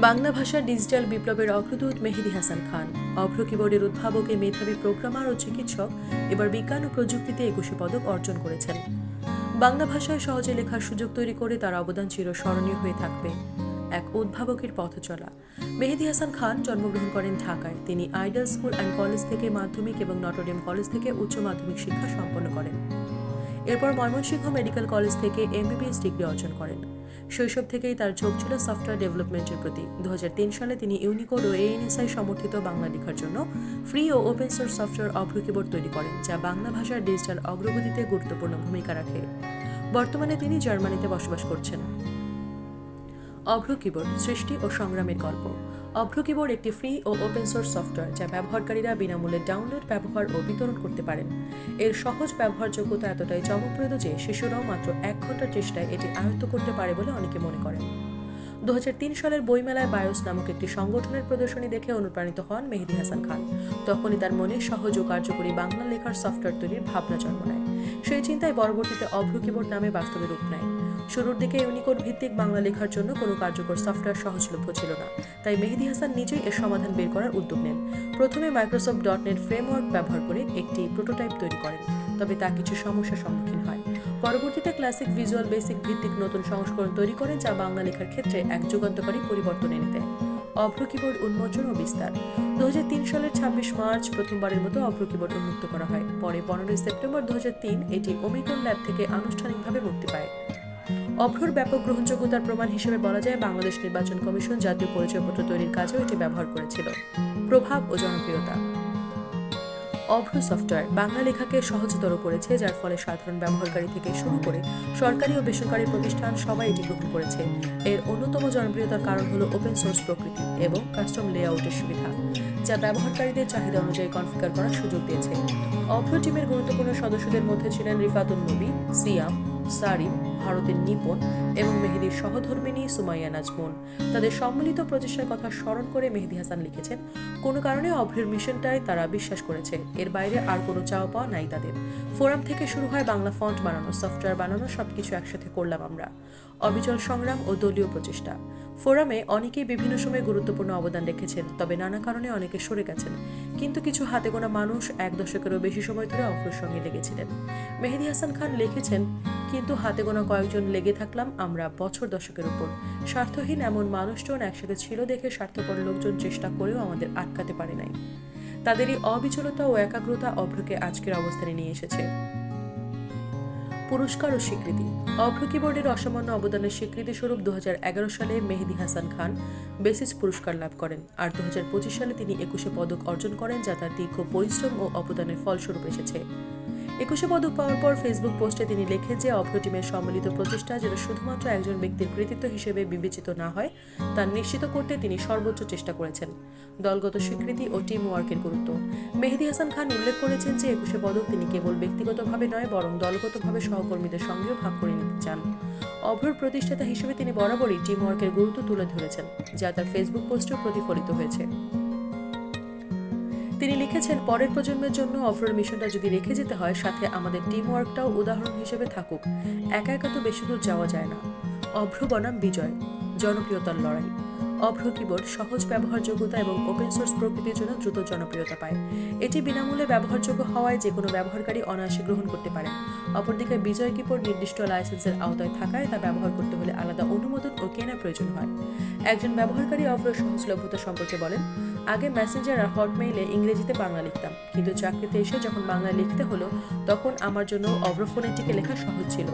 বাংলা ভাষার ডিজিটাল বিপ্লবের অগ্রদূত মেহেদি হাসান খান। অভ্র কিবোর্ডের উদ্ভাবক মেধাবী প্রোগ্রামার ও চিকিৎসক এবার বিজ্ঞান ও প্রযুক্তিতে একুশে পদক অর্জন করেছেন। বাংলা ভাষায় সহজে লেখার সুযোগ তৈরি করে তার অবদান চিরস্মরণীয় হয়ে থাকবে। এক উদ্ভাবকের পথ চলা। মেহেদি হাসান খান জন্মগ্রহণ করেন ঢাকায়। তিনি আইডল স্কুল অ্যান্ড কলেজ থেকে মাধ্যমিক এবং নটরডেম কলেজ থেকে উচ্চ মাধ্যমিক শিক্ষা সম্পন্ন করেন। এরপর ময়মনসিংহ মেডিকেল কলেজ থেকে এমবিবিএস ডিগ্রি অর্জন করেন। শৈশব থেকেই তার ঝোঁক ছিল সফটওয়্যার ডেভেলপমেন্টের প্রতি। দুহাজার তিন সালে তিনি ইউনিকোড ও এএনএসআই সমর্থিত বাংলা লেখার জন্য ফ্রি ও open source software Avro keyboard তৈরি করেন, যা বাংলা ভাষার ডিজিটাল অগ্রগতিতে গুরুত্বপূর্ণ ভূমিকা রাখে। বর্তমানে তিনি জার্মানিতে বসবাস করছেন। অভ্র কিবোর্ড সৃষ্টি ও সংগ্রামের গল্প। অভ্র কিবোর্ড একটি ফ্রি ও ওপেন সোর্স সফটওয়্যার যা ব্যবহারকারীরা বিনামূল্যে ডাউনলোড ব্যবহার ও বিতরণ করতে পারেন। এর সহজ ব্যবহারযোগ্যতা এতটাই চমকপ্রদ যে শিশুরাও মাত্র এক ঘণ্টার চেষ্টায় এটি আয়ত্ত করতে পারে বলে অনেকে মনে করেন। দু হাজার তিন সালের বইমেলায় বায়োস নামক একটি সংগঠনের প্রদর্শনী দেখে অনুপ্রাণিত হন মেহেদি হাসান খান। তখনই তার মনে সহজ ও কার্যকরী বাংলা লেখার সফটওয়্যার তৈরির ভাবনা জন্ম নেয়। সেই চিন্তায় পরবর্তীতে অভ্র কিবোর্ড নামে বাস্তবে রূপ নেয়। শুরুর দিকে ইউনিকোড ভিত্তিক বাংলা লেখার জন্য কোনো কার্যকর সফটওয়্যার সহজলভ্য ছিল না। তাই মেহেদি হাসান নিজেই এর সমাধান বের করার উদ্যোগ নেন। প্রথমে মাইক্রোসফট ডট নেট ফ্রেমওয়ার্ক ব্যবহার করে একটি প্রোটোটাইপ তৈরি করেন, তবে তা কিছু সমস্যার সম্মুখীন হয়। পরবর্তীতে ক্লাসিক ভিজুয়াল বেসিক ভিত্তিক নতুন সংস্করণ তৈরি করেন, যা বাংলা লেখার ক্ষেত্রে এক যুগান্তকারী পরিবর্তন এনে দেয়। অভ্র কিবোর্ড উন্মোচন ও বিস্তার। দু হাজার তিন সালের ছাব্বিশ মার্চ প্রথমবারের মতো অভ্র কিবোর্ড উন্মুক্ত করা হয়। পরে পনেরোই সেপ্টেম্বর দু হাজার তিন এটি ওমিক্রন ল্যাব থেকে আনুষ্ঠানিকভাবে মুক্তি পায়। অভ্রর ব্যাপক গ্রহণযোগ্যতার প্রমাণ হিসেবে বলা যায় বাংলাদেশ নির্বাচন কমিশন জাতীয় পরিচয়পত্র তৈরির কাজেও এটি ব্যবহার করেছিল। প্রভাব ও জনপ্রিয়তা। অভ্র সফটওয়্যার বাংলা লেখাকে সহজতর করেছে, যার ফলে সাধারণ ব্যবহারকারী থেকে শুরু করে সরকারি ও বেসরকারি প্রতিষ্ঠান সবাই এটি গ্রহণ করেছে। এর অন্যতম জনপ্রিয়তার কারণ হলো ওপেন সোর্স প্রকৃতি এবং কাস্টম লেআউটের সুবিধা, যা ব্যবহারকারীদের চাহিদা অনুযায়ী কনফিগার করার সুযোগ দিয়েছে। অভ্র টিমের গুরুত্বপূর্ণ সদস্যদের মধ্যে ছিলেন রিফাতুল নবী, সিয়াম সারিম, ভারতের নিপন এবং মেহেদির সহধর্মিনী সুমাইয়া নাজমুন। তাদের সম্মিলিত প্রচেষ্টার কথা স্মরণ করে মেহেদি হাসান লিখেছেন, কোনো কারণে অভ্রের মিশনটাই তারা বিশ্বাস করেছে। এর বাইরে আর কোনো চাওয়া পাওয়া নাই তাদের। ফোরাম থেকে শুরু হয় বাংলা ফন্ট বানানো, সফটওয়্যার বানানো, সবকিছু একসাথে করলাম আমরা। অবিচল সংগ্রাম ও দলীয় প্রচেষ্টা। ফোরামে অনেকেই বিভিন্ন সময়ে গুরুত্বপূর্ণ অবদান রেখেছেন, তবে নানা কারণে অনেকে সরে গেছেন। কিন্তু কিছু হাতে গোনা মানুষ এক দশকেরও বেশি সময় ধরে অফরের সঙ্গে লেগেছিলেন। মেহেদি হাসান খান লিখেছেন, কিন্তু হাতে গোনা কয়েকজন লেগে থাকলাম আমরা বছর দশকের উপর। স্বার্থহীন এমন মানুষজন একসাথে ছিল দেখে স্বার্থপর লোকজন চেষ্টা করেও আমাদের আটকাতে পারে নাই। তাদের এই অবিচলতা ও একাগ্রতা অভ্রকে আজকের অবস্থানে নিয়ে এসেছে। পুরস্কার ও স্বীকৃতি। অভ্র বোর্ডের অসামান্য অবদানের স্বীকৃতি স্বরূপ দু হাজার এগারো সালে মেহেদি হাসান খান বেসিস পুরস্কার লাভ করেন। আর দু হাজার পঁচিশ সালে তিনি একুশে পদক অর্জন করেন, যা তার দীর্ঘ পরিশ্রম ও অবদানের ফলস্বরূপ এসেছে। একুশে পদক পাওয়ার পর ফেসবুক পোস্টে তিনি লেখেন যে, অভ্র টিমের সম্মিলিত প্রচেষ্টা যেন শুধুমাত্র একজন ব্যক্তির কৃতিত্ব হিসেবে বিবেচিত না হয়, তা নিশ্চিত করতে তিনি সর্বোচ্চ চেষ্টা করেছেন। দলগত স্বীকৃতি ও টিম ওয়ার্কের গুরুত্ব। মেহেদি হাসান খান উল্লেখ করেছেন যে, একুশে পদক তিনি কেবল ব্যক্তিগতভাবে নয়, বরং দলগতভাবে সহকর্মীদের সঙ্গেও ভাগ করে নিতে চান। অভ্রর প্রতিষ্ঠাতা হিসেবে তিনি বরাবরই টিম ওয়ার্কের গুরুত্ব তুলে ধরেছেন, যা তার ফেসবুক পোস্টেও প্রতিফলিত হয়েছে। তিনি লিখেছেন, পরের প্রজন্মের জন্য অফরোড মিশনটা যদি রেখে যেতে হয়, সাথে আমাদের টিম ওয়ার্কটাও উদাহরণ হিসেবে থাকুক। একা একা তো বেশি দূর যাওয়া যায় না। অভ্র বনাম বিজয়, জনপ্রিয়তার লড়াই। অভ্র কিবোর্ড সহজ ব্যবহারযোগ্যতা এবং ওপেন সোর্স প্রকৃতির জন্য দ্রুত জনপ্রিয়তা পায়। এটি বিনামূল্যে ব্যবহারযোগ্য হওয়ায় যে কোনো ব্যবহারকারী অনায়াসে গ্রহণ করতে পারে। অপরদিকে বিজয় কিবোর্ড নির্দিষ্ট লাইসেন্সের আওতায় থাকায় তা ব্যবহার করতে হলে আলাদা অনুমোদন ও কেনা প্রয়োজন হয়। একজন ব্যবহারকারী অভ্র সহজলভ্যতা সম্পর্কে বলেন আগে মেসেঞ্জার আর হটমেইলে ইংরেজিতে বাংলা লিখতাম। কিন্তু চাকরিতে এসে যখন বাংলা লিখতে হলো, তখন আমার জন্য অভ্রফোনেটিকে লেখা সহজ ছিল।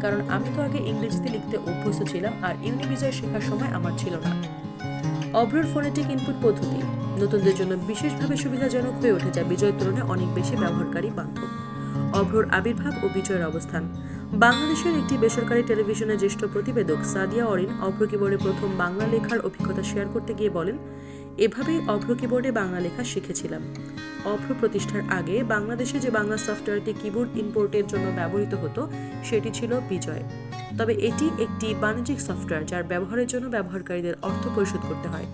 কারণ আমি তো আগে ইংরেজিতে লিখতে অভ্যস্ত ছিলাম, আর ইউনিবিজয় শেখার সময় আমার ছিল না। অভ্রর ফোনেটিক ইনপুট পদ্ধতি। নতুনদের জন্য বিশেষভাবে সুবিধাজনক হয়ে ওঠে যা বিজয়ের তুলনায় অনেক বেশি ব্যবহারকারী বান্ধব। অভ্রর আবির্ভাব ও বিজয়ের অবস্থান। বাংলাদেশের একটি বেসরকারি টেলিভিশনের জ্যেষ্ঠ প্রতিবেদক সাদিয়া অরিন অভ্র কিবোর্ডে প্রথম বাংলা লেখার অভিজ্ঞতা শেয়ার করতে গিয়ে বলেন এভাবেই অভ্র কিবোর্ডে বাংলা লেখা শিখেছিলাম। অভ্র প্রতিষ্ঠার আগে বাংলাদেশে যে বাংলা সফটওয়্যারটি কিবোর্ড ইম্পোর্টের জন্য ব্যবহৃত হতো, সেটি ছিল বিজয়। তবে এটি একটি বাণিজ্যিক সফটওয়্যার যার ব্যবহারের জন্য ব্যবহারকারীদের অর্থ পরিশোধ করতে হয়।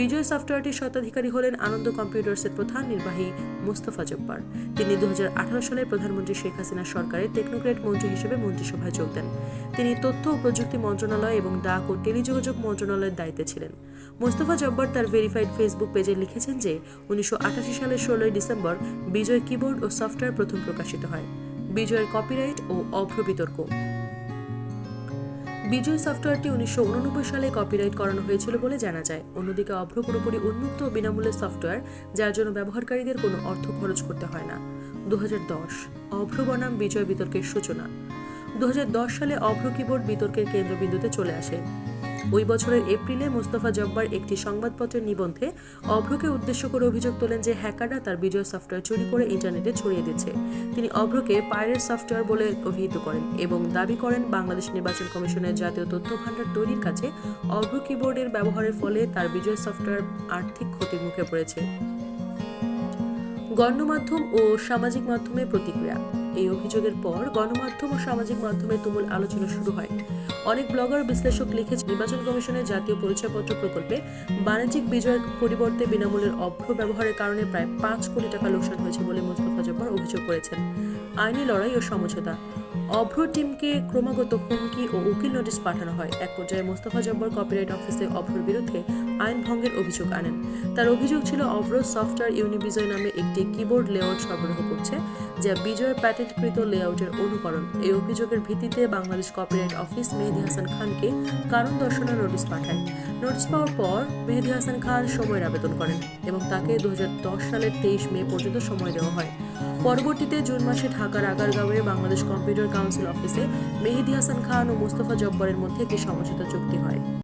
বিজয় সফটওয়্যারটির স্বত্বাধিকারী হলেন আনন্দ কম্পিউটার্সের প্রধান নির্বাহী মুস্তফা জব্বার। তিনি দু সালে প্রধানমন্ত্রী শেখ হাসিনার সরকারের টেকনোক্রেট মন্ত্রী হিসেবে মন্ত্রিসভায় যোগ দেন। তিনি তথ্য ও প্রযুক্তি মন্ত্রণালয় এবং ডাক ও টেলিযোগাযোগ মন্ত্রণালয়ের দায়িত্বে ছিলেন। মোস্তফা জব্বার তার ভেরিফাইড ফেসবুক পেজে লিখেছেন যে, উনিশশো আটাশি সালের ষোলোই ডিসেম্বর বিজয় কিবোর্ড ও সফটওয়্যার প্রথম প্রকাশিত হয়। বিজয়ের কপিরাইট ও অভ্র বিতর্ক বিজয় সফটওয়্যারটি উনিশশো উননব্বই সালে কপিরাইট করানো হয়েছিল বলে জানা যায়। অন্যদিকে অভ্র পুরোপুরি উন্মুক্ত ও বিনামূল্যের সফটওয়্যার, যার জন্য ব্যবহারকারীদের কোনো অর্থ খরচ করতে হয় না। দু হাজার দশ, অভ্র বনাম বিজয় বিতর্কের সূচনা। দু হাজার দশ সালে অভ্র কিবোর্ড বিতর্কের কেন্দ্রবিন্দুতে চলে আসে। ওই বছরের এপ্রিলে মোস্তফা জব্বার একটি সংবাদপত্রের নিবন্ধে অভ্রকে উদ্দেশ্য করে অভিযোগ তোলেন যে হ্যাকাররা তার বিজয় সফটওয়্যার চুরি করে ইন্টারনেটে ছড়িয়ে দিচ্ছে তিনি অভ্রকে পাইরেট সফটওয়্যার বলে অভিহিত করেন এবং দাবি করেন বাংলাদেশ নির্বাচন কমিশনের জাতীয় তথ্য ভাণ্ডার তৈরির কাছে অভ্র কিবোর্ডের ব্যবহারের ফলে তার বিজয় সফটওয়্যার আর্থিক ক্ষতির মুখে পড়েছে। গণমাধ্যম ও সামাজিক মাধ্যমে প্রতিক্রিয়া। এই অভিযোগের পর গণমাধ্যম ও সামাজিক মাধ্যমে তুমুল আলোচনা শুরু হয়। অনেক ব্লগার, বিশ্লেষক লিখেছে নির্বাচন কমিশনের জাতীয় পরিচয়পত্র প্রকল্পে বাণিজ্যিক বিজয়ের পরিবর্তে বিনামূল্যের অভ্র ব্যবহারের কারণে প্রায় পাঁচ কোটি টাকা লোকসান হয়েছে বলে মোস্তফা জব্বার অভিযোগ করেছেন। আইনি লড়াই ও সমঝোতা। অভ্র টিমকে ক্রমাগত হুমকি ও উকিল নোটিশ পাঠানো হয়। এক পর্যায়ে মোস্তফা জব্বর কপিরাইট অফিসে অভ্রর বিরুদ্ধে আইন ভঙ্গের অভিযোগ আনেন। তার অভিযোগ ছিল, অভ্র সফটওয়্যার ইউনিবিজয় নামে একটি কিবোর্ড লেআউট সরবরাহ করছে, যা বিজয়ের প্যাটেন্টকৃত লেআউটের অনুকরণ। এই অভিযোগের ভিত্তিতে বাংলাদেশ কপিরাইট অফিস মেহেদি হাসান খানকে কারণ দর্শানোর নোটিশ পাঠায়। নোটিশ পাওয়ার পর মেহেদি হাসান খান সময়ের আবেদন করেন এবং তাকে দু হাজার দশ সালের তেইশ মে পর্যন্ত সময় দেওয়া হয়। পরবর্তীতে জুন মাসে ঢাকার আগারগাঁওয়ে বাংলাদেশ কম্পিউটার কাউন্সিল অফিসে মেহেদি হাসান খান ও মোস্তফা জব্বরের মধ্যে একটি সমঝোতা চুক্তি হয়।